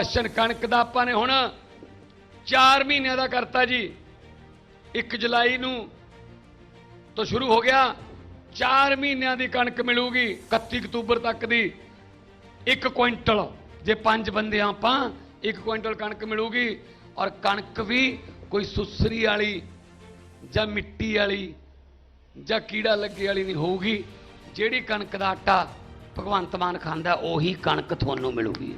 Ration ਕਣਕ ਦਾ ਆਪਾਂ ਨੇ ਹੁਣ 4 ਮਹੀਨਿਆਂ ਦਾ ਕਰਤਾ ਜੀ। 1 ਜੁਲਾਈ ਨੂੰ ਤੋਂ ਸ਼ੁਰੂ ਹੋ ਗਿਆ। 4 ਮਹੀਨਿਆਂ ਦੀ ਕਣਕ ਮਿਲੂਗੀ 31 ਅਕਤੂਬਰ ਤੱਕ ਦੀ। 1 ਕੁਇੰਟਲ, ਜੇ ਪੰਜ ਬੰਦੇ ਆ ਆਪਾਂ 1 ਕੁਇੰਟਲ ਕਣਕ ਮਿਲੂਗੀ। ਔਰ ਕਣਕ ਵੀ ਕੋਈ ਸੁਸਰੀ ਵਾਲੀ ਜਾਂ ਮਿੱਟੀ ਵਾਲੀ ਜਾਂ ਕੀੜਾ ਲੱਗੇ ਵਾਲੀ ਨਹੀਂ ਹੋਊਗੀ। ਜਿਹੜੀ ਕਣਕ ਦਾ ਆਟਾ ਭਗਵੰਤ ਮਾਨ ਖਾਂਦਾ, ਉਹੀ ਕਣਕ ਤੁਹਾਨੂੰ ਮਿਲੂਗੀ।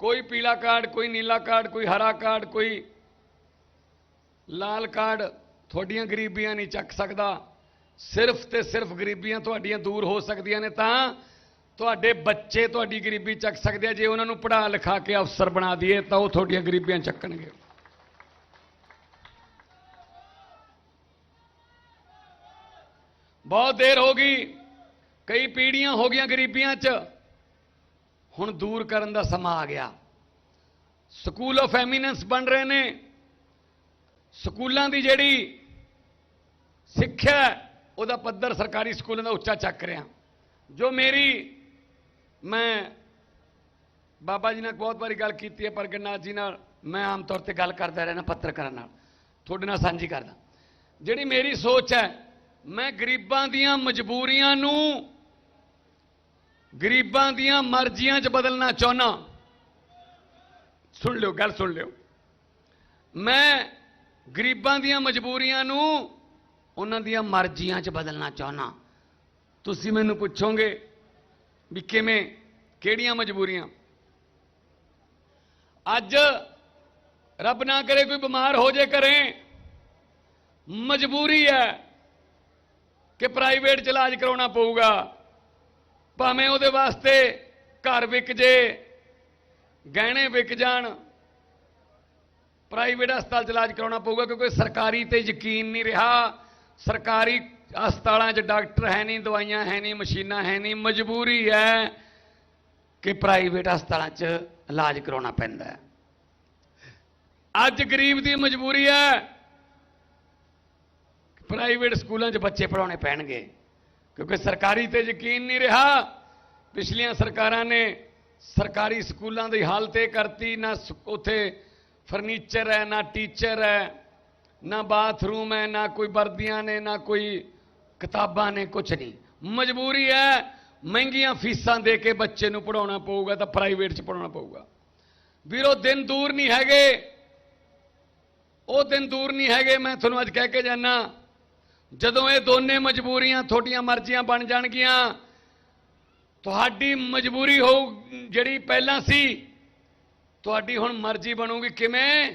ਕੋਈ ਪੀਲਾ ਕਾਰਡ, ਕੋਈ ਨੀਲਾ ਕਾਰਡ, ਕੋਈ ਹਰਾ ਕਾਰਡ, ਕੋਈ ਲਾਲ ਕਾਰਡ ਤੁਹਾਡੀਆਂ ਗਰੀਬੀਆਂ ਨਹੀਂ ਚੱਕ ਸਕਦਾ। ਸਿਰਫ ਤੇ ਸਿਰਫ ਗਰੀਬੀਆਂ ਤੁਹਾਡੀਆਂ ਦੂਰ ਹੋ ਸਕਦੀਆਂ ਨੇ ਤਾਂ ਤੁਹਾਡੇ ਬੱਚੇ ਤੁਹਾਡੀ ਗਰੀਬੀ ਚੱਕ ਸਕਦੇ ਆ। ਜੇ ਉਹਨਾਂ ਨੂੰ ਪੜ੍ਹਾ ਲਿਖਾ ਕੇ ਅਫਸਰ ਬਣਾ ਦਈਏ ਤਾਂ ਉਹ ਤੁਹਾਡੀਆਂ ਗਰੀਬੀਆਂ ਚੱਕਣਗੇ। ਬਹੁਤ ਦੇਰ ਹੋ ਗਈ, ਕਈ ਪੀੜ੍ਹੀਆਂ ਹੋ ਗਈਆਂ ਗਰੀਬੀਆਂ 'ਚ। ਹੁਣ ਦੂਰ ਕਰਨ ਦਾ ਸਮਾਂ ਆ ਗਿਆ। ਸਕੂਲ ਆਫ ਐਮੀਨੈਂਸ ਬਣ ਰਹੇ ਨੇ। ਸਕੂਲਾਂ ਦੀ ਜਿਹੜੀ ਸਿੱਖਿਆ ਉਹਦਾ ਪੱਧਰ ਸਰਕਾਰੀ ਸਕੂਲਾਂ ਦਾ ਉੱਚਾ ਚੱਕ ਰਿਹਾ। ਜੋ ਮੇਰੀ, ਮੈਂ ਬਾਬਾ ਜੀ ਨਾਲ ਬਹੁਤ ਵਾਰੀ ਗੱਲ ਕੀਤੀ ਹੈ ਪ੍ਰਗਟਨਾਥ ਜੀ ਨਾਲ, ਮੈਂ ਆਮ ਤੌਰ ਤੇ ਗੱਲ ਕਰਦਾ ਰਹਿਣਾ ਪੱਤਰਕਾਰਾਂ ਨਾਲ। ਤੁਹਾਡੇ ਨਾਲ ਸਾਂਝੀ ਕਰਦਾ। ਜਿਹੜੀ ਮੇਰੀ ਸੋਚ ਹੈ, ਮੈਂ ਗਰੀਬਾਂ ਦੀਆਂ ਮਜਬੂਰੀਆਂ ਨੂੰ ਗਰੀਬਾਂ ਦੀਆਂ ਮਰਜ਼ੀਆਂ 'ਚ ਬਦਲਣਾ ਚਾਹੁੰਦਾ ਸੁਣ ਲਿਓ, ਗੱਲ ਸੁਣ ਲਿਓ। ਮੈਂ ਗਰੀਬਾਂ ਦੀਆਂ ਮਜਬੂਰੀਆਂ ਨੂੰ ਉਹਨਾਂ ਦੀਆਂ ਮਰਜ਼ੀਆਂ 'ਚ ਬਦਲਣਾ ਚਾਹੁੰਦਾ ਤੁਸੀਂ ਮੈਨੂੰ ਪੁੱਛੋਗੇ ਵੀ ਕਿਵੇਂ, ਕਿਹੜੀਆਂ ਮਜਬੂਰੀਆਂ? ਅੱਜ ਰੱਬ ਨਾ ਕਰੇ ਕੋਈ ਬਿਮਾਰ ਹੋ ਜੇ ਕਰੇ ਮਜਬੂਰੀ ਹੈ ਕਿ ਪ੍ਰਾਈਵੇਟ ਚ ਇਲਾਜ ਕਰਾਉਣਾ ਪਊਗਾ। ਭਾਵੇਂ ਉਹਦੇ ਵਾਸਤੇ ਘਰ ਵਿਕ ਜੇ, ਗਹਿਣੇ ਵਿਕ ਜਾਣ ਪ੍ਰਾਈਵੇਟ ਹਸਪਤਾਲ ਚ ਇਲਾਜ ਕਰਾਉਣਾ ਪਊਗਾ ਕਿਉਂਕਿ ਸਰਕਾਰੀ ਤੇ ਯਕੀਨ ਨਹੀਂ ਰਿਹਾ। ਸਰਕਾਰੀ ਹਸਪਤਾਲਾਂ 'ਚ ਡਾਕਟਰ ਹੈ ਨਹੀਂ, ਦਵਾਈਆਂ ਹੈ ਨਹੀਂ, ਮਸ਼ੀਨਾਂ ਹੈ ਨਹੀਂ, ਮਜਬੂਰੀ ਹੈ ਕਿ ਪ੍ਰਾਈਵੇਟ ਹਸਪਤਾਲਾਂ 'ਚ ਇਲਾਜ ਕਰਾਉਣਾ ਪੈਂਦਾ ਹੈ। ਅੱਜ ਗਰੀਬ ਦੀ ਮਜਬੂਰੀ ਹੈ ਪ੍ਰਾਈਵੇਟ ਸਕੂਲਾਂ 'ਚ ਬੱਚੇ ਪੜਾਉਣੇ ਪੈਣਗੇ। ਕਿਉਂਕਿ ਸਰਕਾਰੀ ਤੇ ਯਕੀਨ ਨਹੀਂ ਰਿਹਾ। ਪਿਛਲੀਆਂ ਸਰਕਾਰਾਂ ਨੇ ਸਰਕਾਰੀ ਸਕੂਲਾਂ ਦੀ ਹਾਲਤ ਇਹ ਕਰਤੀ। ਨਾ ਸ- ਉੱਥੇ ਫਰਨੀਚਰ ਹੈ, ਨਾ ਟੀਚਰ ਹੈ, ਨਾ ਬਾਥਰੂਮ ਹੈ, ਨਾ ਕੋਈ ਵਰਦੀਆਂ ਨੇ, ਨਾ ਕੋਈ ਕਿਤਾਬਾਂ ਨੇ ਕੁਝ ਨਹੀਂ। ਮਜਬੂਰੀ ਹੈ, ਮਹਿੰਗੀਆਂ ਫੀਸਾਂ ਦੇ ਕੇ ਬੱਚੇ ਨੂੰ ਪੜਾਉਣਾ ਪਊਗਾ ਤਾਂ ਪ੍ਰਾਈਵੇਟ 'ਚ ਪੜਾਉਣਾ ਪਊਗਾ। ਵੀਰੋ ਦਿਨ ਦੂਰ ਨਹੀਂ ਹੈਗੇ। ਉਹ ਦਿਨ ਦੂਰ ਨਹੀਂ ਹੈਗੇ। ਮੈਂ ਤੁਹਾਨੂੰ ਅੱਜ ਕਹਿ ਕੇ ਜਾਣਾ ਜਦੋਂ ਇਹ ਦੋਨੇ ਮਜਬੂਰੀਆਂ ਤੁਹਾਡੀਆਂ ਮਰਜ਼ੀਆਂ ਬਣ ਜਾਣਗੀਆਂ, ਤੁਹਾਡੀ ਮਜਬੂਰੀ ਹੋਊ ਜਿਹੜੀ ਪਹਿਲਾਂ ਸੀ, ਤੁਹਾਡੀ ਹੁਣ ਮਰਜ਼ੀ ਬਣੂਗੀ ਕਿਵੇਂ?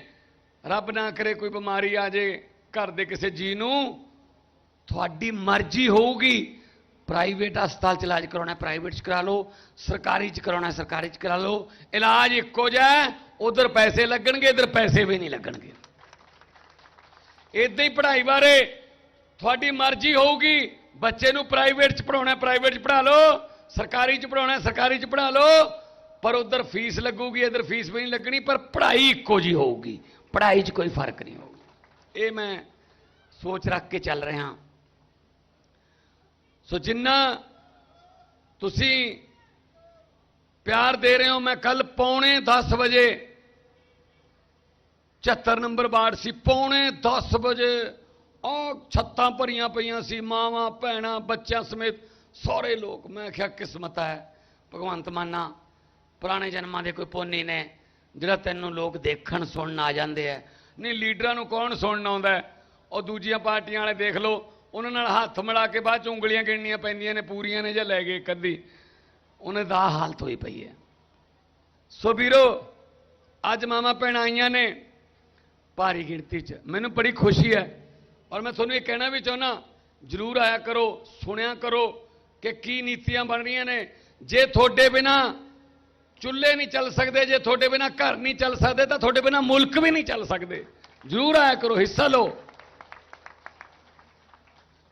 ਰੱਬ ਨਾ ਕਰੇ ਕੋਈ ਬਿਮਾਰੀ ਆ ਜੇ ਘਰ ਦੇ ਕਿਸੇ ਜੀ ਨੂੰ, ਤੁਹਾਡੀ ਮਰਜ਼ੀ ਹੋਊਗੀ। ਪ੍ਰਾਈਵੇਟ ਹਸਪਤਾਲ ਚ ਇਲਾਜ ਕਰਾਉਣਾ, ਪ੍ਰਾਈਵੇਟ ਚ ਕਰਾ ਲਓ, ਸਰਕਾਰੀ ਚ ਕਰਾਉਣਾ, ਸਰਕਾਰੀ ਚ ਕਰਾ ਲਓ। ਇਲਾਜ ਇੱਕੋ ਜਿਹਾ ਉਧਰ ਪੈਸੇ ਲੱਗਣਗੇ, ਇਧਰ ਪੈਸੇ ਵੀ ਨਹੀਂ ਲੱਗਣਗੇ। ਇਦਾਂ ਹੀ ਪੜ੍ਹਾਈ ਬਾਰੇ ਤੁਹਾਡੀ ਮਰਜ਼ੀ ਹੋਊਗੀ। ਬੱਚੇ ਨੂੰ ਪ੍ਰਾਈਵੇਟ ਚ ਪੜਾਉਣਾ ਪ੍ਰਾਈਵੇਟ ਚ ਪੜ੍ਹਾ ਲਓ। ਸਰਕਾਰੀ ਚ ਪੜਾਉਣਾ ਸਰਕਾਰੀ ਚ ਪੜ੍ਹਾ ਲਓ। ਪਰ ਉਧਰ ਫੀਸ ਲੱਗੂਗੀ, ਇਧਰ ਫੀਸ ਵੀ ਨਹੀਂ ਲੱਗਣੀ, ਪਰ ਪੜ੍ਹਾਈ ਇੱਕੋ ਜੀ ਹੋਊਗੀ। ਪੜ੍ਹਾਈ 'ਚ ਕੋਈ ਫ਼ਰਕ ਨਹੀਂ ਹੋਊਗਾ ਇਹ ਮੈਂ ਸੋਚ ਰੱਖ ਕੇ ਚੱਲ ਰਿਹਾ ਸੋ ਜਿੰਨਾ ਤੁਸੀਂ ਪਿਆਰ ਦੇ ਰਹੇ ਹੋ, ਮੈਂ ਕੱਲ ਪੌਣੇ 10 ਵਜੇ 74 ਨੰਬਰ ਵਾਰਡ ਸੀ, ਪੌਣੇ 10 ਵਜੇ ਉਹ ਛੱਤਾਂ ਭਰੀਆਂ ਪਈਆਂ ਸੀ, ਮਾਵਾਂ, ਭੈਣਾਂ, ਬੱਚਿਆਂ ਸਮੇਤ ਸਾਰੇ ਲੋਕ। ਮੈਂ ਕਿਹਾ, ਕਿਸਮਤ ਹੈ। ਭਗਵੰਤ ਮਾਨਾ, ਪੁਰਾਣੇ ਜਨਮਾਂ ਦੇ ਕੋਈ ਪੋਨੀ ਨੇ, ਜਿਹੜਾ ਤੈਨੂੰ ਲੋਕ ਦੇਖਣ, ਸੁਣਨ ਆ ਜਾਂਦੇ ਆ ਨਹੀਂ, ਲੀਡਰਾਂ ਨੂੰ ਕੌਣ ਸੁਣਨ ਆਉਂਦਾ ਉਹ ਦੂਜੀਆਂ ਪਾਰਟੀਆਂ ਵਾਲੇ ਦੇਖ ਲਓ, ਉਹਨਾਂ ਨਾਲ ਹੱਥ ਮਿਲਾ ਕੇ ਬਾਅਦ ਚ ਉਂਗਲੀਆਂ ਗਿਣਨੀਆਂ ਪੈਂਦੀਆਂ ਨੇ, ਪੂਰੀਆਂ ਨੇ ਜਾਂ ਲੈ ਗਏ ਕੱਦੀ ਉਹਨੇ ਦਾ ਹਾਲਤ ਹੋਈ ਪਈ ਹੈ ਸੋ ਵੀਰੋ, ਅੱਜ ਮਾਮਾ ਭੈਣਾਂ ਆਈਆਂ ਨੇ ਭਾਰੀ ਗਿਣਤੀ 'ਚ। ਮੈਨੂੰ ਬੜੀ ਖੁਸ਼ੀ ਹੈ ਔਰ ਮੈਂ ਤੁਹਾਨੂੰ ਇਹ ਕਹਿਣਾ ਵੀ ਚਾਹੁੰਦਾ ਜਰੂਰ ਆਇਆ ਕਰੋ, ਸੁਣਿਆ ਕਰੋ ਕਿ ਕੀ ਨੀਤੀਆਂ ਬਣ ਰਹੀਆਂ ਨੇ। ਜੇ ਤੁਹਾਡੇ ਬਿਨਾ ਚੁੱਲ੍ਹੇ ਨਹੀਂ ਚੱਲ ਸਕਦੇ, ਜੇ ਤੁਹਾਡੇ ਬਿਨਾ ਘਰ ਨਹੀਂ ਚੱਲ ਸਕਦੇ, ਤਾਂ ਤੁਹਾਡੇ ਬਿਨਾ ਮੁਲਕ ਵੀ ਨਹੀਂ ਚੱਲ ਸਕਦੇ। ਜਰੂਰ ਆਇਆ ਕਰੋ, ਹਿੱਸਾ ਲਓ।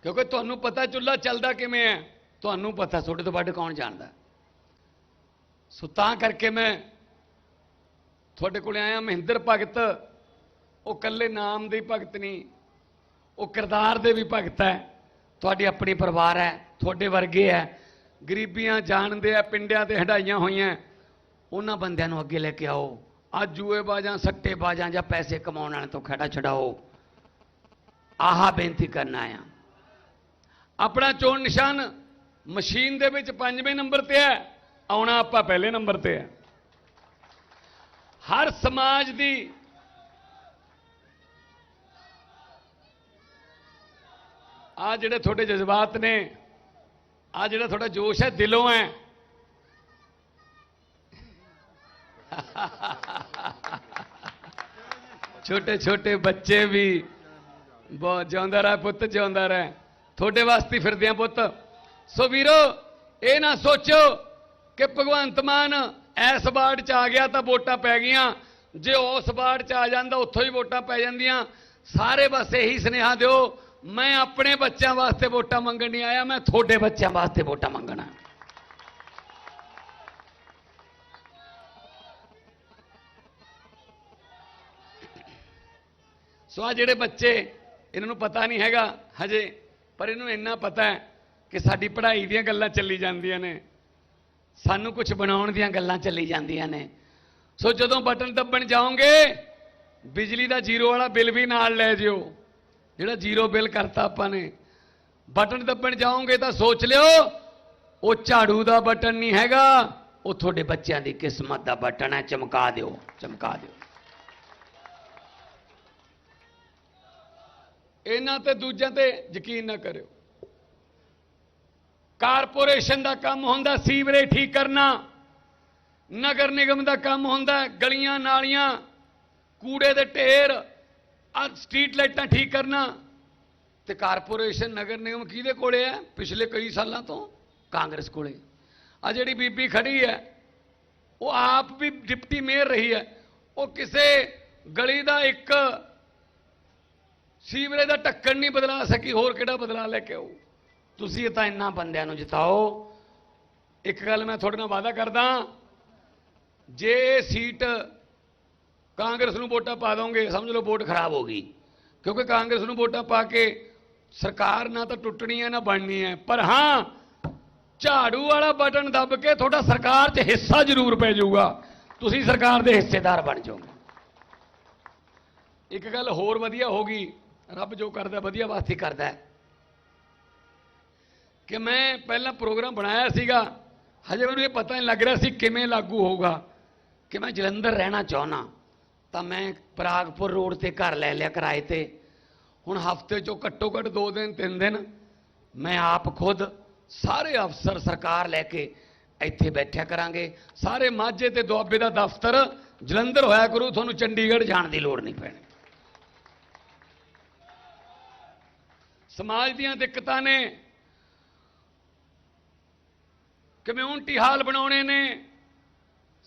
ਕਿਉਂਕਿ ਤੁਹਾਨੂੰ ਪਤਾ ਚੁੱਲ੍ਹਾ ਚੱਲਦਾ ਕਿਵੇਂ ਹੈ? ਤੁਹਾਨੂੰ ਪਤਾ ਤੁਹਾਡੇ ਤੋਂ ਵੱਧ ਕੌਣ ਜਾਣਦਾ ਸੋ ਤਾਂ ਕਰਕੇ ਮੈਂ ਤੁਹਾਡੇ ਕੋਲ ਆਇਆ, ਮਹਿੰਦਰ ਭਗਤ, ਉਹ ਕੱਲੇ ਨਾਮ ਦੇ ਭਗਤ ਨਹੀਂ ਉਹ ਕਿਰਦਾਰ ਦੇ ਵੀ ਭਗਤ ਹੈ। ਤੁਹਾਡੀ ਆਪਣੀ ਪਰਿਵਾਰ ਹੈ, ਤੁਹਾਡੇ ਵਰਗੇ ਹੈ। ਗਰੀਬੀਆਂ ਜਾਣਦੇ ਆ ਪਿੰਡਿਆਂ ਤੇ ਹਟਾਈਆਂ ਹੋਈਆਂ ਉਹਨਾਂ ਬੰਦਿਆਂ ਨੂੰ ਅੱਗੇ ਲੈ ਕੇ ਆਓ। ਆ ਜੂਏਬਾਜ਼ਾਂ ਸੱਟੇਬਾਜ਼ਾਂ ਜਾਂ ਪੈਸੇ ਕਮਾਉਣ ਵਾਲਿਆਂ ਤੋਂ ਖੜਾ ਛਡਾਓ। ਆਹਾ ਬੇਨਤੀ ਕਰਨਾ ਆ ਆਪਣਾ ਚੋਣ ਨਿਸ਼ਾਨ ਮਸ਼ੀਨ ਦੇ ਵਿੱਚ ਪੰਜਵੇਂ ਨੰਬਰ ਤੇ ਹੈ। ਆਉਣਾ ਆਪਾਂ ਪਹਿਲੇ ਨੰਬਰ ਤੇ ਹੈ। ਹਰ ਸਮਾਜ ਦੀ ਆ ਜਿਹੜੇ ਤੁਹਾਡੇ ਜਜ਼ਬਾਤ ਨੇ, ਆ ਜਿਹੜਾ ਤੁਹਾਡਾ ਜੋਸ਼ ਹੈ, ਦਿਲੋਂ ਹੈ। ਛੋਟੇ ਛੋਟੇ ਬੱਚੇ ਵੀ ਬਹੁਤ ਜਿਉਂਦਾ ਰਹਿ, ਪੁੱਤ ਜਿਉਂਦਾ ਰਹਿ। ਤੁਹਾਡੇ ਵਾਸਤੇ ਹੀ ਫਿਰਦੇ ਆ ਪੁੱਤ। ਸੋ ਵੀਰੋ, ਇਹ ਨਾ ਸੋਚੋ ਕਿ ਭਗਵੰਤ ਮਾਨ ਐਸ ਬਾੜ ਚ ਆ ਗਿਆ ਤਾਂ ਵੋਟਾਂ ਪੈ ਗਈਆਂ। ਜੇ ਉਸ ਬਾੜ ਚ ਆ ਜਾਂਦਾ, ਉੱਥੋਂ ਹੀ ਵੋਟਾਂ ਪੈ ਜਾਂਦੀਆਂ। ਸਾਰੇ ਬਸ ਇਹੀ ਸੁਨੇਹਾ ਦਿਓ ਮੈਂ ਆਪਣੇ ਬੱਚਿਆਂ ਵਾਸਤੇ ਵੋਟਾਂ ਮੰਗਣ ਨਹੀਂ ਆਇਆ, ਮੈਂ ਤੁਹਾਡੇ ਬੱਚਿਆਂ ਵਾਸਤੇ ਵੋਟਾਂ ਮੰਗਣਾ। ਸੋ ਆ ਜਿਹੜੇ ਬੱਚੇ, ਇਹਨਾਂ ਨੂੰ ਪਤਾ ਨਹੀਂ ਹੈਗਾ ਹਜੇ, ਪਰ ਇਹਨੂੰ ਇੰਨਾ ਪਤਾ ਹੈ ਕਿ ਸਾਡੀ ਪੜ੍ਹਾਈ ਦੀਆਂ ਗੱਲਾਂ ਚੱਲੀ ਜਾਂਦੀਆਂ ਨੇ, ਸਾਨੂੰ ਕੁਝ ਬਣਾਉਣ ਦੀਆਂ ਗੱਲਾਂ ਚੱਲੀ ਜਾਂਦੀਆਂ ਨੇ। ਸੋ ਜਦੋਂ ਬਟਨ ਦੱਬਣ ਜਾਓਗੇ, ਬਿਜਲੀ ਦਾ ਜ਼ੀਰੋ ਵਾਲਾ ਬਿੱਲ ਵੀ ਨਾਲ ਲੈ ਜਿਓ। ਜਿਹੜਾ ਜ਼ੀਰੋ ਬਿੱਲ ਕਰਤਾ ਆਪਾਂ ਨੇ। ਬਟਨ ਦੱਬਣ ਜਾਓਗੇ ਤਾਂ ਸੋਚ ਲਿਓ, ਉਹ ਝਾੜੂ ਦਾ ਬਟਨ ਨਹੀਂ ਹੈਗਾ, ਉਹ ਤੁਹਾਡੇ ਬੱਚਿਆਂ ਦੀ ਕਿਸਮਤ ਦਾ ਬਟਨ ਹੈ। ਚਮਕਾ ਦਿਓ ਚਮਕਾ ਦਿਓ। ਇਹਨਾਂ ਤੇ ਦੂਜਿਆਂ ਤੇ ਯਕੀਨ ਨਾ ਕਰਿਓ। ਕਾਰਪੋਰੇਸ਼ਨ ਦਾ ਕੰਮ ਹੁੰਦਾ, ਸੀਵਰੇਜ ਠੀਕ ਕਰਨਾ। ਨਗਰ ਨਿਗਮ ਦਾ ਕੰਮ ਹੁੰਦਾ, ਗਲੀਆਂ ਨਾਲੀਆਂ, ਕੂੜੇ ਦੇ ਢੇਰ। ਆ ਸਟਰੀਟ ਲਾਈਟਾਂ ਠੀਕ ਕਰਨਾ। ਤੇ ਕਾਰਪੋਰੇਸ਼ਨ ਨਗਰ ਨਿਗਮ ਕਿਹਦੇ ਕੋਲੇ ਹੈ? ਪਿਛਲੇ ਕਈ ਸਾਲਾਂ ਤੋਂ ਕਾਂਗਰਸ ਕੋਲੇ। ਆ ਜਿਹੜੀ ਬੀਬੀ ਖੜੀ ਹੈ, ਉਹ ਆਪ ਵੀ ਡਿਪਟੀ ਮੇਅਰ ਰਹੀ ਹੈ। ਉਹ ਕਿਸੇ ਗਲੀ ਦਾ ਇੱਕ ਸੀਵਰੇਜ ਦਾ ਢੱਕਣ ਨਹੀਂ ਬਦਲਾ ਸਕੀ, ਹੋਰ ਕਿਹੜਾ ਬਦਲਾ ਲੈ ਕੇ ਆਊ? ਤੁਸੀਂ ਤਾਂ ਇੰਨਾ ਬੰਦਿਆਂ ਨੂੰ ਜਿਤਾਓ। ਇੱਕ ਗੱਲ ਮੈਂ ਤੁਹਾਡੇ ਨਾਲ ਵਾਅਦਾ ਕਰਦਾ ਜੇ ਸੀਟ ਕਾਂਗਰਸ ਨੂੰ ਵੋਟਾਂ ਪਾ ਦੋਗੇ, ਸਮਝ ਲਓ ਵੋਟ ਖਰਾਬ ਹੋ ਗਈ। ਕਿਉਂਕਿ ਕਾਂਗਰਸ ਨੂੰ ਵੋਟਾਂ ਪਾ ਕੇ ਸਰਕਾਰ ਨਾ ਤਾਂ ਟੁੱਟਣੀ ਹੈ, ਨਾ ਬਣਨੀ ਹੈ। ਪਰ ਹਾਂ, ਝਾੜੂ ਵਾਲਾ ਬਟਨ ਦੱਬ ਕੇ ਤੁਹਾਡਾ ਸਰਕਾਰ 'ਚ ਹਿੱਸਾ ਜ਼ਰੂਰ ਪੈ ਜਾਊਗਾ। ਤੁਸੀਂ ਸਰਕਾਰ ਦੇ ਹਿੱਸੇਦਾਰ ਬਣ ਜਾਓਗੇ। ਇੱਕ ਗੱਲ ਹੋਰ ਵਧੀਆ ਹੋ ਗਈ, ਰੱਬ ਜੋ ਕਰਦਾ, ਵਧੀਆ ਵਾਸਤੇ ਕਰਦਾ ਹੈ। ਕਿ ਮੈਂ ਪਹਿਲਾਂ ਪ੍ਰੋਗਰਾਮ ਬਣਾਇਆ ਸੀਗਾ, ਹਜੇ ਮੈਨੂੰ ਇਹ ਪਤਾ ਨਹੀਂ ਲੱਗ ਰਿਹਾ ਸੀ ਕਿਵੇਂ ਲਾਗੂ ਹੋਊਗਾ, ਕਿ ਮੈਂ ਜਲੰਧਰ ਰਹਿਣਾ ਚਾਹੁੰਦਾ। ਤਾਂ ਮੈਂ ਪ੍ਰਾਗਪੁਰ ਰੋਡ ਤੇ ਘਰ ਲੈ ਲਿਆ ਕਿਰਾਏ ਤੇ। ਹੁਣ ਹਫ਼ਤੇ ਚੋਂ ਘੱਟੋ ਘੱਟ 2 ਦਿਨ 3 ਦਿਨ ਮੈਂ ਆਪ ਖੁਦ ਸਾਰੇ ਅਫਸਰ ਸਰਕਾਰ ਲੈ ਕੇ ਇੱਥੇ ਬੈਠਿਆ ਕਰਾਂਗੇ। ਸਾਰੇ ਮਾਝੇ ਤੇ ਦੁਆਬੇ ਦਾ ਦਫ਼ਤਰ ਜਲੰਧਰ ਹੋਇਆ ਕਰੂ, ਤੁਹਾਨੂੰ ਚੰਡੀਗੜ੍ਹ ਜਾਣ ਦੀ ਲੋੜ ਨਹੀਂ ਪੈਣੀ। ਸਮਾਜ ਦੀਆਂ ਦਿੱਕਤਾਂ ਨੇ, ਕਮਿਊਨਿਟੀ ਹਾਲ ਬਣਾਉਣੇ ਨੇ,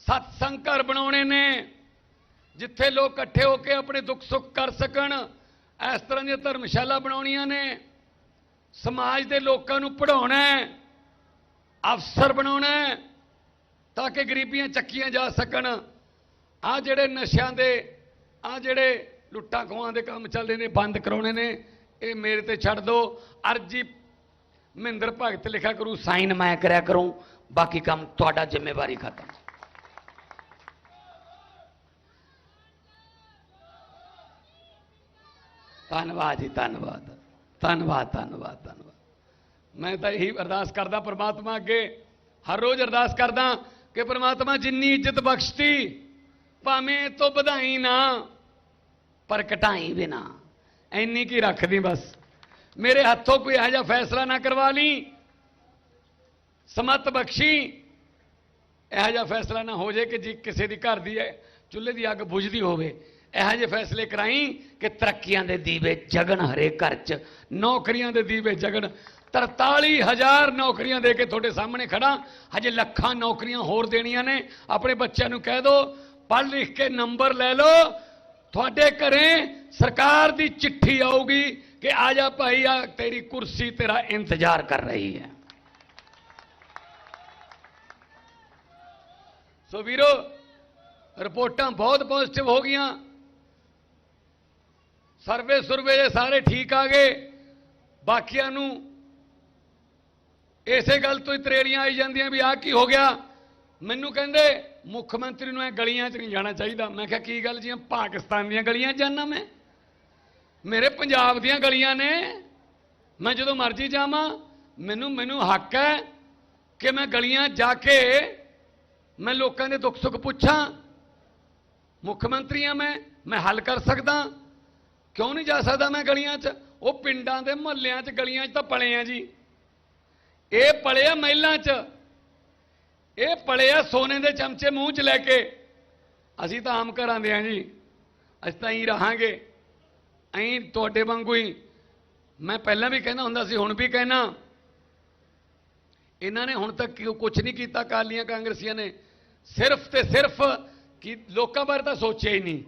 ਸਤਸੰਗ ਘਰ ਬਣਾਉਣੇ ਨੇ ਜਿੱਥੇ ਲੋਕ ਇਕੱਠੇ ਹੋ ਕੇ ਆਪਣੇ ਦੁੱਖ ਸੁੱਖ ਕਰ ਸਕਣ, ਇਸ ਤਰ੍ਹਾਂ ਦੀਆਂ ਧਰਮਸ਼ਾਲਾ ਬਣਾਉਣੀਆਂ ਨੇ। ਸਮਾਜ ਦੇ ਲੋਕਾਂ ਨੂੰ ਪੜਾਉਣਾ ਹੈ, ਅਫਸਰ ਬਣਾਉਣਾ ਹੈ, ਤਾਂ ਕਿ ਗਰੀਬੀਆਂ ਚੱਕੀਆਂ ਜਾ ਸਕਣ। ਆ ਜਿਹੜੇ ਨਸ਼ਿਆਂ ਦੇ, ਆ ਜਿਹੜੇ ਲੁੱਟਾਂ ਖੋਹਾਂ ਦੇ ਕੰਮ ਚੱਲਦੇ ਨੇ, ਬੰਦ ਕਰਾਉਣੇ ਨੇ, ਇਹ ਮੇਰੇ ਤੇ ਛੱਡ ਦਿਓ ਅਰਜੀ ਮਹਿੰਦਰ ਭਗਤ ਲਿਖਿਆ ਕਰੂ, ਸਾਈਨ ਮੈਂ ਕਰਿਆ ਕਰੂੰ, ਬਾਕੀ ਕੰਮ ਤੁਹਾਡਾ ਜ਼ਿੰਮੇਵਾਰੀ ਖਤਮ। ਧੰਨਵਾਦ ਜੀ, ਧੰਨਵਾਦ। ਧੰਨਵਾਦ ਧੰਨਵਾਦ ਧੰਨਵਾਦ। ਮੈਂ ਤਾਂ ਇਹੀ ਅਰਦਾਸ ਕਰਦਾ ਪ੍ਰਮਾਤਮਾ ਅੱਗੇ, ਹਰ ਰੋਜ਼ ਅਰਦਾਸ ਕਰਦਾ ਕਿ ਪ੍ਰਮਾਤਮਾ ਜਿੰਨੀ ਇੱਜ਼ਤ ਬਖਸ਼ਤੀ, ਭਾਵੇਂ ਤੋਂ ਵਧਾਈ ਨਾ, ਪਰ ਘਟਾਈ ਵੀ ਨਾ ਇੰਨੀ ਕੀ ਰੱਖਦੀ ਬਸ। ਮੇਰੇ ਹੱਥੋਂ ਕੋਈ ਇਹੋ ਜਿਹਾ ਫੈਸਲਾ ਨਾ ਕਰਵਾ ਲਈ। ਸਮਤ ਬਖਸ਼ੀ। ਇਹੋ ਜਿਹਾ ਫੈਸਲਾ ਨਾ ਹੋ ਜਾਏ ਕਿ ਜੀ ਕਿਸੇ ਦੀ ਘਰ ਦੀ ਹੈ, ਚੁੱਲ੍ਹੇ ਦੀ ਅੱਗ ਬੁਝਦੀ ਹੋਵੇ। ਇਹੋ ਜਿਹੇ ਫੈਸਲੇ ਕਰਾਈ ਕਿ ਤਰੱਕੀਆਂ ਦੇ ਦੀਵੇ ਜਗਣ ਹਰੇ ਘਰ 'ਚ, ਨੌਕਰੀਆਂ ਦੇ ਦੀਵੇ ਜਗਣ। 43000 ਨੌਕਰੀਆਂ ਦੇ ਕੇ ਤੁਹਾਡੇ ਸਾਹਮਣੇ ਖੜਾ। ਹਜੇ ਲੱਖਾਂ ਨੌਕਰੀਆਂ ਹੋਰ ਦੇਣੀਆਂ ਨੇ। ਆਪਣੇ ਬੱਚਿਆਂ ਨੂੰ ਕਹਿ ਦਿਓ ਪੜ੍ਹ ਲਿਖ ਕੇ ਨੰਬਰ ਲੈ ਲਓ। ਤੁਹਾਡੇ ਘਰੇ ਸਰਕਾਰ ਦੀ ਚਿੱਠੀ ਆਊਗੀ ਕਿ ਆ ਜਾ ਭਾਈ, ਆ ਤੇਰੀ ਕੁਰਸੀ ਤੇਰਾ ਇੰਤਜ਼ਾਰ ਕਰ ਰਹੀ ਹੈ। ਸੋ ਵੀਰੋ, ਰਿਪੋਰਟਾਂ ਬਹੁਤ ਪੋਜ਼ਿਟਿਵ ਹੋ ਗਈਆਂ। ਸਰਵੇ ਸੁਰਵੇ ਇਹ ਸਾਰੇ ਠੀਕ ਆ ਗਏ। ਬਾਕੀਆਂ ਨੂੰ ਇਸੇ ਗੱਲ ਤੋਂ ਹੀ ਤਰੇੜੀਆਂ ਆਈ ਜਾਂਦੀਆਂ ਵੀ ਆ ਕੀ ਹੋ ਗਿਆ। ਮੈਨੂੰ ਕਹਿੰਦੇ, ਮੁੱਖ ਮੰਤਰੀ ਨੂੰ ਇਹ ਗਲੀਆਂ 'ਚ ਨਹੀਂ ਜਾਣਾ ਚਾਹੀਦਾ। ਮੈਂ ਕਿਹਾ, ਕੀ ਗੱਲ ਜੀ ਪਾਕਿਸਤਾਨ ਦੀਆਂ ਗਲੀਆਂ 'ਚ ਜਾਣਾ ਮੈਂ? ਮੇਰੇ ਪੰਜਾਬ ਦੀਆਂ ਗਲੀਆਂ ਨੇ। ਮੈਂ ਜਦੋਂ ਮਰਜ਼ੀ ਜਾਵਾਂ, ਮੈਨੂੰ ਮੈਨੂੰ ਹੱਕ ਹੈ ਕਿ ਮੈਂ ਗਲੀਆਂ ਜਾ ਕੇ ਮੈਂ ਲੋਕਾਂ ਦੇ ਦੁੱਖ ਸੁੱਖ ਪੁੱਛਾਂ। ਮੁੱਖ ਮੰਤਰੀ ਆ ਮੈਂ ਮੈਂ ਹੱਲ ਕਰ ਸਕਦਾ। ਕਿਉਂ ਨਹੀਂ ਜਾ ਸਕਦਾ ਮੈਂ ਗਲੀਆਂ 'ਚ? ਉਹ ਪਿੰਡਾਂ ਦੇ ਮੁਹੱਲਿਆਂ 'ਚ, ਗਲੀਆਂ 'ਚ ਤਾਂ ਪਲੇ ਆ ਜੀ। ਇਹ ਪਲੇ ਆ ਮਹਿਲਾਂ 'ਚ। ਇਹ ਪਲੇ ਆ ਸੋਨੇ ਦੇ ਚਮਚੇ ਮੂੰਹ 'ਚ ਲੈ ਕੇ। ਅਸੀਂ ਤਾਂ ਆਮ ਘਰਾਂ ਦੇ ਆ ਜੀ। ਅਸੀਂ ਤਾਂ ਹੀ ਰਹਾਂਗੇ। ਐਂ ਤੁਹਾਡੇ ਵਾਂਗੂ ਹੀ। ਮੈਂ ਪਹਿਲਾਂ ਵੀ ਕਹਿੰਦਾ ਹੁੰਦਾ ਸੀ, ਹੁਣ ਵੀ ਕਹਿਣਾ ਇਹਨਾਂ ਨੇ ਹੁਣ ਤੱਕ ਕੁਝ ਨਹੀਂ ਕੀਤਾ ਕਾਲੀਆਂ ਕਾਂਗਰਸੀਆਂ ਨੇ? ਸਿਰਫ ਤੇ ਸਿਰਫ ਕਿ ਲੋਕਾਂ ਬਾਰੇ ਤਾਂ ਸੋਚਿਆ ਹੀ ਨਹੀਂ।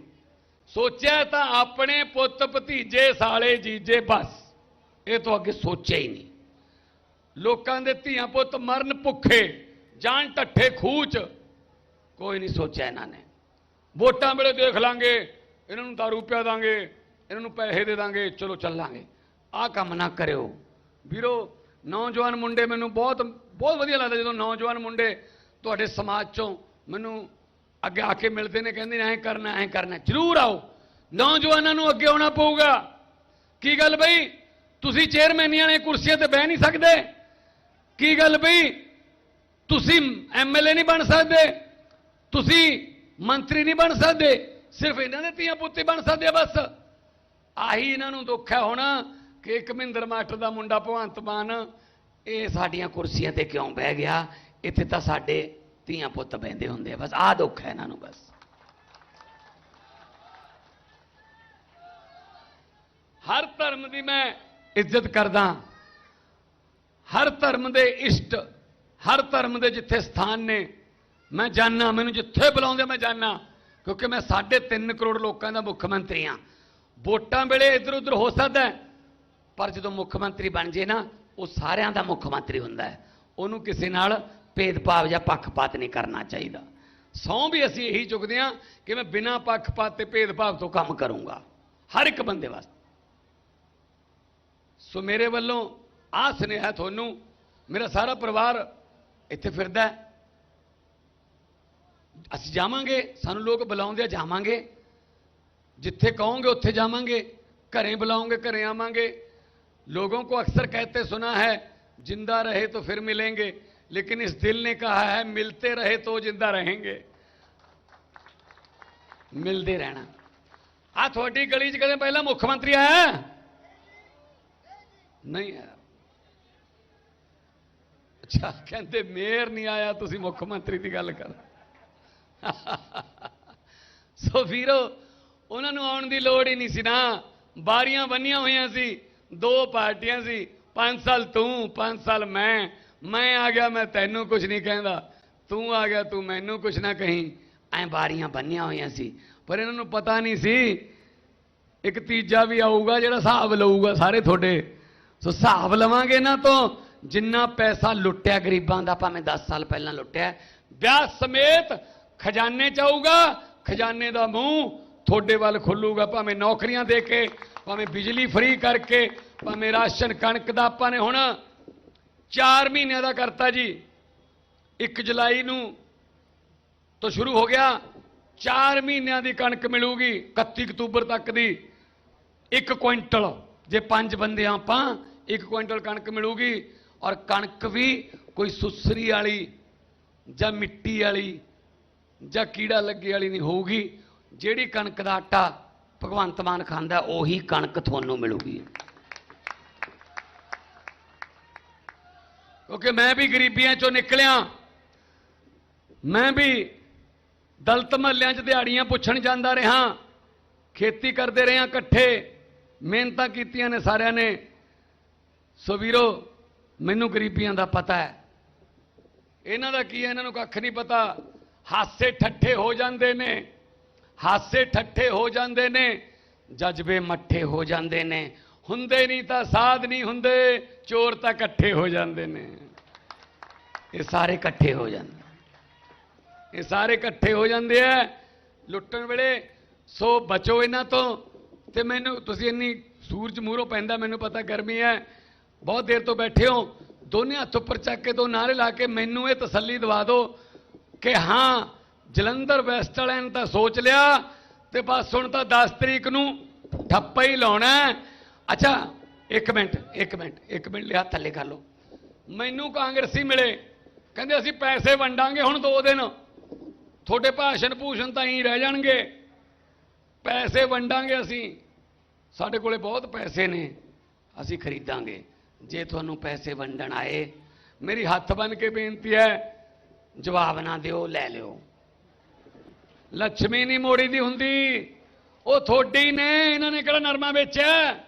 ਸੋਚਿਆ ਤਾਂ ਆਪਣੇ ਪੁੱਤ ਭਤੀਜੇ ਸਾਲੇ ਜੀਜੇ ਬਸ। ਇਹ ਤੋਂ ਅੱਗੇ ਸੋਚਿਆ ਹੀ ਨਹੀਂ। ਲੋਕਾਂ ਦੇ ਧੀਆਂ ਪੁੱਤ ਮਰਨ ਭੁੱਖੇ ਜਾਨ ਟੱਠੇ ਖੂਚ, ਕੋਈ ਨਹੀਂ ਸੋਚਿਆ ਇਹਨਾਂ ਨੇ। ਵੋਟਾਂ ਵੇਲੇ ਦੇਖ ਲਾਂਗੇ, ਇਹਨਾਂ ਨੂੰ ਦਾਰੂ ਪਿਆ ਦਾਂਗੇ, ਇਹਨਾਂ ਨੂੰ ਪੈਸੇ ਦੇ ਦਾਂਗੇ, ਚਲੋ ਚੱਲਾਂਗੇ। ਆਹ ਕੰਮ ਨਾ ਕਰਿਓ। ਵੀਰੋ, ਨੌਜਵਾਨ ਮੁੰਡੇ ਮੈਨੂੰ ਬਹੁਤ ਬਹੁਤ ਵਧੀਆ ਲੱਗਦਾ ਜਦੋਂ ਨੌਜਵਾਨ ਮੁੰਡੇ ਤੁਹਾਡੇ ਸਮਾਜ ਚੋਂ ਮੈਨੂੰ ਅੱਗੇ ਆ ਕੇ ਮਿਲਦੇ ਨੇ, ਕਹਿੰਦੇ ਨੇ, ਐਂ ਕਰਨਾ ਐਂ ਕਰਨਾ। ਜ਼ਰੂਰ ਆਓ। ਨੌਜਵਾਨਾਂ ਨੂੰ ਅੱਗੇ ਆਉਣਾ ਪਊਗਾ। ਕੀ ਗੱਲ ਬਈ? ਤੁਸੀਂ ਚੇਅਰਮੈਨੀਆਂ ਨੇ ਕੁਰਸੀਆਂ ਤੇ ਬਹਿ ਨਹੀਂ ਸਕਦੇ? ਕੀ ਗੱਲ ਬਈ? ਤੁਸੀਂ ਐਮਐਲਏ ਨਹੀਂ ਬਣ ਸਕਦੇ? ਤੁਸੀਂ ਮੰਤਰੀ ਨਹੀਂ ਬਣ ਸਕਦੇ? ਸਿਰਫ ਇਹਨਾਂ ਦੇ ਧੀਆਂ ਪੁੱਤੀ ਬਣ ਸਕਦੇ ਬਸ। ਆਹੀ ਇਹਨਾਂ ਨੂੰ ਦੁੱਖ ਹੈ ਹੁਣ ਕਿ ਇੱਕ ਮਾਸਟਰ ਦਾ ਮੁੰਡਾ ਭਗਵੰਤ ਮਾਨ ਇਹ ਸਾਡੀਆਂ ਕੁਰਸੀਆਂ ਤੇ ਕਿਉਂ ਬਹਿ ਗਿਆ? ਇੱਥੇ ਤਾਂ ਸਾਡੇ ਧੀਆਂ ਪੁੱਤ ਬਹਿੰਦੇ ਹੁੰਦੇ ਆ, ਬਸ ਆਹ ਦੁੱਖ ਹੈ ਇਹਨਾਂ ਨੂੰ ਬਸ। ਹਰ ਧਰਮ ਦੀ ਮੈਂ ਇੱਜ਼ਤ ਕਰਦਾ ਹਰ ਧਰਮ ਦੇ ਇਸ਼ਟ, ਹਰ ਧਰਮ ਦੇ ਜਿੱਥੇ ਸਥਾਨ ਨੇ, ਮੈਂ ਜਾਣਾ ਮੈਨੂੰ ਜਿੱਥੇ ਬੁਲਾਉਂਦੇ ਮੈਂ ਜਾਣਾ ਕਿਉਂਕਿ ਮੈਂ 3.5 ਕਰੋੜ ਲੋਕਾਂ ਦਾ ਮੁੱਖ ਮੰਤਰੀ ਆ ਵੋਟਾਂ ਵੇਲੇ ਇੱਧਰ ਉੱਧਰ ਹੋ ਸਕਦਾ ਪਰ ਜਦੋਂ ਮੁੱਖ ਮੰਤਰੀ ਬਣ ਜੇ ਨਾ, ਉਹ ਸਾਰਿਆਂ ਦਾ ਮੁੱਖ ਮੰਤਰੀ ਹੁੰਦਾ ਹੈ। ਉਹਨੂੰ ਕਿਸੇ ਨਾਲ ਭੇਦਭਾਵ ਜਾਂ ਪੱਖਪਾਤ ਨਹੀਂ ਕਰਨਾ ਚਾਹੀਦਾ ਸਹੁੰ ਵੀ ਅਸੀਂ ਇਹੀ ਚੁੱਕਦੇ ਹਾਂ ਕਿ ਮੈਂ ਬਿਨਾਂ ਪੱਖਪਾਤ ਤੇ ਭੇਦਭਾਵ ਤੋਂ ਕੰਮ ਕਰੂੰਗਾ ਹਰ ਇੱਕ ਬੰਦੇ ਵਾਸਤੇ ਸੋ ਮੇਰੇ ਵੱਲੋਂ ਆਹ ਸੁਨੇਹਾ ਤੁਹਾਨੂੰ ਮੇਰਾ ਸਾਰਾ ਪਰਿਵਾਰ ਇੱਥੇ ਫਿਰਦਾ ਹੈ ਅਸੀਂ ਜਾਵਾਂਗੇ ਸਾਨੂੰ ਲੋਕ ਬੁਲਾਉਂਦੇ ਆ ਜਾਵਾਂਗੇ ਜਿੱਥੇ ਕਹੋਗੇ ਉੱਥੇ ਜਾਵਾਂਗੇ ਘਰੇ ਬੁਲਾਓਗੇ ਘਰੇ ਆਵਾਂਗੇ लोगों को अक्सर कहते सुना है जिंदा रहे तो फिर मिलेंगे लेकिन इस दिल ने कहा है मिलते रहे तो जिंदा रहेंगे ਮਿਲਦੇ ਰਹਿਣਾ ਆ ਤੁਹਾਡੀ ਗਲੀ 'ਚ ਕਦੇ ਪਹਿਲਾਂ ਮੁੱਖ ਮੰਤਰੀ ਆਇਆ ਨਹੀਂ ਆਇਆ ਅੱਛਾ ਕਹਿੰਦੇ ਮੇਅਰ ਨਹੀਂ ਆਇਆ ਤੁਸੀਂ ਮੁੱਖ ਮੰਤਰੀ ਦੀ ਗੱਲ ਕਰ ਸੋ ਵੀਰੋ ਉਹਨਾਂ ਨੂੰ ਆਉਣ ਦੀ ਲੋੜ ਹੀ ਨਹੀਂ ਸੀ ਨਾ ਬਾਰੀਆਂ ਬੰਨੀਆਂ ਹੋਈਆਂ ਸੀ ਦੋ ਪਾਰਟੀਆਂ ਸੀ 5 ਸਾਲ ਤੂੰ 5 ਸਾਲ ਮੈਂ ਮੈਂ ਆ ਗਿਆ, ਮੈਂ ਤੈਨੂੰ ਕੁਝ ਨਹੀਂ ਕਹਿੰਦਾ। ਤੂੰ ਆ ਗਿਆ, ਤੂੰ ਮੈਨੂੰ ਕੁਝ ਨਾ ਕਹੀਂ। ਐ ਬਾਰੀਆਂ ਬੰਨੀਆਂ ਹੋਈਆਂ ਸੀ। ਪਰ ਇਹਨਾਂ ਨੂੰ ਪਤਾ ਨਹੀਂ ਸੀ, ਇੱਕ ਤੀਜਾ ਵੀ ਆਊਗਾ, ਜਿਹੜਾ ਹਿਸਾਬ ਲਊਗਾ ਸਾਰੇ ਤੁਹਾਡੇ। ਸੋ ਹਿਸਾਬ ਲਵਾਂਗੇ ਨਾ ਤੋਂ। ਜਿੰਨਾ ਪੈਸਾ ਲੁੱਟਿਆ ਗਰੀਬਾਂ ਦਾ, ਭਾਵੇਂ 10 ਸਾਲ ਪਹਿਲਾਂ ਲੁੱਟਿਆ ਵਿਆਹ ਸਮੇਤ ਖਜ਼ਾਨੇ ਚ ਆਊਗਾ, ਖਜ਼ਾਨੇ ਦਾ ਮੂੰਹ ਤੁਹਾਡੇ ਵੱਲ ਖੁੱਲੂਗਾ, ਭਾਵੇਂ ਨੌਕਰੀਆਂ ਦੇ ਕੇ, ਭਾਵੇਂ ਬਿਜਲੀ ਫ੍ਰੀ ਕਰਕੇ, ਭਾਵੇਂ ਰਾਸ਼ਨ ਕਣਕ ਦਾ ਆਪਾਂ ਨੇ ਹੁਣ 4 ਮਹੀਨਿਆਂ ਦਾ ਕਰਤਾ ਜੀ। 1 ਜੁਲਾਈ ਨੂੰ ਤੋਂ ਸ਼ੁਰੂ ਹੋ ਗਿਆ। 4 ਮਹੀਨਿਆਂ ਦੀ ਕਣਕ ਮਿਲੂਗੀ 31 ਅਕਤੂਬਰ ਤੱਕ ਦੀ। 1 ਕੁਇੰਟਲ, ਜੇ ਪੰਜ ਬੰਦੇ ਆ ਆਪਾਂ 1 ਕੁਇੰਟਲ ਕਣਕ ਮਿਲੂਗੀ। ਔਰ ਕਣਕ ਵੀ ਕੋਈ ਸੁਸਰੀ ਵਾਲੀ ਜਾਂ ਮਿੱਟੀ ਵਾਲੀ ਜਾਂ ਕੀੜਾ ਲੱਗੇ ਵਾਲੀ ਨਹੀਂ ਹੋਊਗੀ। ਜਿਹੜੀ ਕਣਕ ਦਾ ਆਟਾ ਭਗਵੰਤ ਮਾਨ ਖਾਂਦਾ, ਉਹੀ ਕਣਕ ਤੁਹਾਨੂੰ ਮਿਲੂਗੀ। ਕਿਉਂਕਿ ਮੈਂ ਵੀ ਗਰੀਬੀਆਂ ਚੋਂ ਨਿਕਲਿਆ। ਮੈਂ ਵੀ ਦਲਤ ਮਹੱਲਿਆਂ 'ਚ ਦਿਹਾੜੀਆਂ ਪੁੱਛਣ ਜਾਂਦਾ ਰਿਹਾ। ਖੇਤੀ ਕਰਦੇ ਰਹੇ ਹਾਂ ਇਕੱਠੇ। ਮਿਹਨਤਾਂ ਕੀਤੀਆਂ ਨੇ ਸਾਰਿਆਂ ਨੇ। ਸੋ ਵੀਰੋ, ਮੈਨੂੰ ਗਰੀਬੀਆਂ ਦਾ ਪਤਾ ਹੈ। ਇਹਨਾਂ ਦਾ ਕੀ ਹੈ? ਇਹਨਾਂ ਨੂੰ ਕੱਖ ਨਹੀਂ ਪਤਾ। ਹਾਸੇ ਠੱਠੇ ਹੋ ਜਾਂਦੇ ਨੇ। ਹਾਸੇ ਠੱਠੇ ਹੋ ਜਾਂਦੇ ਨੇ। ਜਜ਼ਬੇ ਮੱਠੇ ਹੋ ਜਾਂਦੇ ਨੇ। ਹੁੰਦੇ ਨਹੀਂ ਤਾਂ ਸਾਧ ਨਹੀਂ ਹੁੰਦੇ, ਚੋਰ ਤਾਂ ਇਕੱਠੇ ਹੋ ਜਾਂਦੇ ਨੇ। ਇਹ ਸਾਰੇ ਇਕੱਠੇ ਹੋ ਜਾਂਦੇ ਇਹ ਸਾਰੇ ਇਕੱਠੇ ਹੋ ਜਾਂਦੇ ਆ। ਲੁੱਟਣ ਵੇਲੇ ਸੋ ਬਚੋ ਇਹਨਾਂ ਤੋਂ। ਤੇ ਮੈਨੂੰ, ਤੁਸੀਂ ਇੰਨੀ ਸੂਰਜ ਮੂਹਰੋਂ ਪੈਂਦਾ, ਮੈਨੂੰ ਪਤਾ ਗਰਮੀ ਹੈ। ਬਹੁਤ ਦੇਰ ਤੋਂ ਬੈਠੇ ਹੋ। ਦੋਨੇ ਹੱਥ ਉੱਪਰ ਚੱਕ ਕੇ, ਦੋ ਨਾਰੇ ਲਾ ਕੇ ਮੈਨੂੰ ਇਹ ਤਸੱਲੀ ਦਵਾ ਦਿਓ ਕਿ ਹਾਂ, ਜਲੰਧਰ ਵੈਸਟ ਵਾਲਿਆਂ ਨੇ ਤਾਂ ਸੋਚ ਲਿਆ ਤੇ ਬਸ ਹੁਣ ਤਾਂ 10 ਤਰੀਕ ਨੂੰ ਠੱਪਾ ਹੀ ਲਾਉਣਾ ਅੱਛਾ, ਇੱਕ ਮਿੰਟ ਇੱਕ ਮਿੰਟ ਇੱਕ ਮਿੰਟ ਲਿਆ, ਥੱਲੇ ਕਰ ਲਓ। ਮੈਨੂੰ ਕਾਂਗਰਸੀ ਮਿਲੇ। ਕਹਿੰਦੇ ਅਸੀਂ ਪੈਸੇ ਵੰਡਾਂਗੇ ਹੁਣ ਦੋ ਦਿਨ। ਤੁਹਾਡੇ ਭਾਸ਼ਣ ਭੂਸ਼ਣ ਤਾਂ ਹੀ ਰਹਿ ਜਾਣਗੇ। ਪੈਸੇ ਵੰਡਾਂਗੇ ਅਸੀਂ। ਸਾਡੇ ਕੋਲੇ ਬਹੁਤ ਪੈਸੇ ਨੇ। ਅਸੀਂ ਖਰੀਦਾਂਗੇ। ਜੇ ਤੁਹਾਨੂੰ ਪੈਸੇ ਵੰਡਣ ਆਏ, ਮੇਰੀ ਹੱਥ ਬੰਨ ਕੇ ਬੇਨਤੀ ਹੈ, ਜਵਾਬ ਨਾ ਦਿਓ, ਲੈ ਲਿਓ। ਲక్ష్ਮੀ ਨਹੀਂ ਮੋੜੀ ਦੀ ਹੁੰਦੀ। ਉਹ ਥੋੜੀ ਨੇ, ਇਹਨਾਂ ਨੇ ਕਿਹੜਾ ਨਰਮਾ ਵੇਚਿਆ?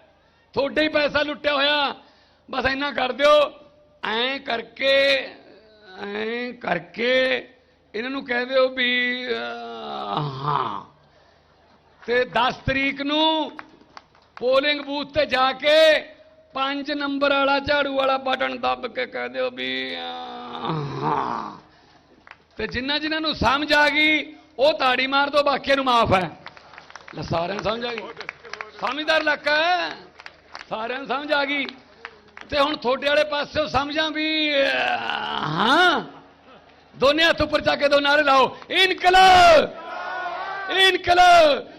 ਤੁਹਾਡੇ ਹੀ ਪੈਸਾ ਲੁੱਟਿਆ ਹੋਇਆ। ਬਸ ਇੰਨਾ ਕਰ ਦਿਓ। ਐਂ ਕਰਕੇ ਐਂ ਕਰਕੇ ਇਹਨਾਂ ਨੂੰ ਕਹਿ ਦਿਓ ਵੀ ਹਾਂ। ਤੇ 10 ਤਰੀਕ ਨੂੰ ਪੋਲਿੰਗ ਬੂਥ ਤੇ ਜਾ ਕੇ 5 ਨੰਬਰ ਵਾਲਾ, ਝਾੜੂ ਵਾਲਾ ਬਟਨ ਦੱਬ ਕੇ ਕਹਿ ਦਿਓ ਵੀ ਹਾਂ। ਤੇ ਜਿੰਨਾ ਜਿਨ੍ਹਾਂ ਨੂੰ ਸਮਝ ਆ ਗਈ, ਉਹ ਤਾੜੀ ਮਾਰ ਦੋ, ਬਾਕੀਆਂ ਨੂੰ ਮਾਫ ਹੈ। ਲੈ ਸਾਰਿਆਂ ਨੂੰ ਸਮਝ ਆ ਗਈ। ਸਮਝਦਾਰ ਇਲਾਕਾ ਹੈ। ਸਾਰਿਆਂ ਨੂੰ ਸਮਝ ਆ ਗਈ। ਤੇ ਹੁਣ ਤੁਹਾਡੇ ਵਾਲੇ ਪਾਸੇ ਸਮਝਾਂ ਵੀ ਹਾਂ। ਦੋਨੇ ਹੱਥ ਉੱਪਰ ਚੱਕ ਕੇ ਦੋ ਨਾਰੇ ਲਾਓ। ਇਨਕਲਾਬ! ਇਨਕਲਾਬ!